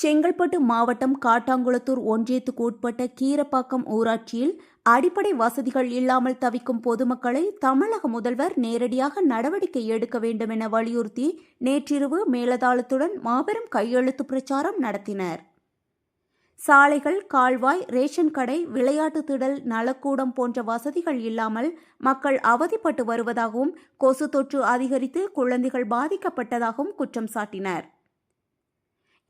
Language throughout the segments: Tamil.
செங்கல்பட்டு மாவட்டம் காட்டாங்குளத்தூர் ஒன்றியத்துக்கு உட்பட்ட கீரப்பாக்கம் ஊராட்சியில் அடிப்படை வசதிகள் இல்லாமல் தவிக்கும் பொதுமக்களை தமிழக முதல்வர் நேரடியாக நடவடிக்கை எடுக்க வேண்டும் என வலியுறுத்தி நேற்றிரவு மேலதாளத்துடன் மாபெரும் கையெழுத்து பிரச்சாரம் நடத்தினர். சாலைகள் கால்வாய் ரேஷன் கடை விளையாட்டு திடல் நலக்கூடம் போன்ற வசதிகள் இல்லாமல் மக்கள் அவதிப்பட்டு வருவதாகவும் கொசு தொற்று அதிகரித்து குழந்தைகள் பாதிக்கப்பட்டதாகவும் குற்றம் சாட்டினர்.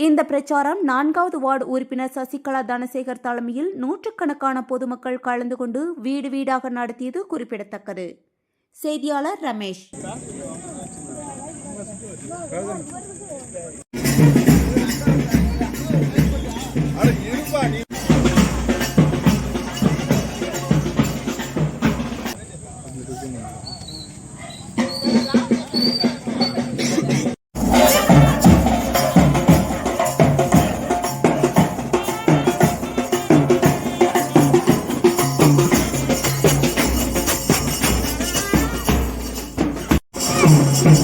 இந்த பிரச்சாரம் நான்காவது வார்டு உறுப்பினர் சசிகலா தனசேகர் தலைமையில் நூற்றுக்கணக்கான பொதுமக்கள் கலந்து கொண்டு வீடு வீடாக நடத்தியது குறிப்பிடத்தக்கது. செய்தியாளர் ரமேஷ். நாங்கள்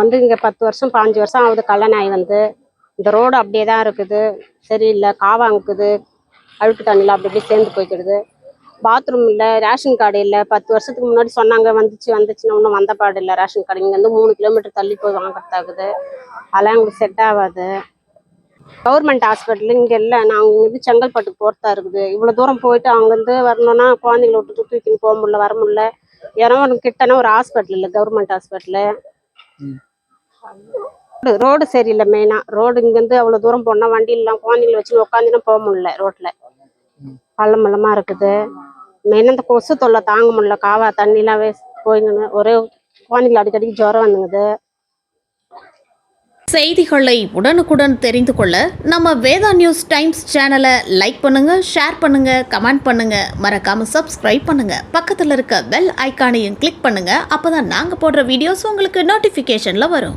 வந்து இங்கே பத்து வருஷம் பாஞ்சு வருஷம் ஆகுது கல்லணாய் வந்து. இந்த ரோடு அப்படியே தான் இருக்குது. சரியில்லை காவாங்குது. அழுக்கு தண்ணியில் அப்படி அப்படியே சேர்ந்து போய்க்கிடுது. பாத்ரூம் இல்லை ரேஷன் கார்டு இல்லை. பத்து வருஷத்துக்கு முன்னாடி சொன்னாங்க வந்துச்சு வந்துச்சுன்னு ஒன்றும் வந்த பாடு இல்லை ரேஷன் கார்டு இங்கேருந்து மூணு கிலோமீட்டர் தள்ளி போய் வாங்குறதாகுது. அதெல்லாம் எங்களுக்கு செட் ஆகாது. கவர்மெண்ட் ஹாஸ்பிட்டல் இங்கே இல்லை. நாங்கள் இங்கேருந்து செங்கல்பட்டுக்கு போகிறதா இருக்குது. இவ்வளோ தூரம் போயிட்டு அங்கேருந்து வரணும்னா குழந்தைங்கள விட்டுட்டு தூக்கின்னு போக முடியல வர முடியல. ஏன்னா ஒரு கிட்டனா ஒரு ஹாஸ்பிட்டல் இல்லை கவர்மெண்ட் ஹாஸ்பிட்டலு ரோடு சரியில்லை மெயினா ரோடு இங்கேருந்து அவ்வளோ தூரம் போனால் வண்டியிலாம் குழந்தைங்கள வச்சு உட்காந்துனா போக முடியல ரோட்ல பள்ளம் பள்ளமா இருக்குது. மெயின் அந்த கொசு தொல்லை தாங்க முடியல. காவா தண்ணிலாம் வேஸ்ட் போயின்னு ஒரே குழந்தைகள் அடிக்கடிக்கு ஜுரம் வந்துங்குது. செய்திகளை உடனுக்குடன் தெரிந்து கொள்ள நம்ம வேதா நியூஸ் டைம்ஸ் சேனலை லைக் பண்ணுங்க ஷேர் பண்ணுங்க கமெண்ட் பண்ணுங்க. மறக்காம சப்ஸ்கிரைப் பண்ணுங்க. பக்கத்தில் இருக்க பெல் ஐக்கானையும் கிளிக் பண்ணுங்க. அப்போதான் நாங்கள் போடுற வீடியோஸ் உங்களுக்கு நோட்டிஃபிகேஷனில் வரும்.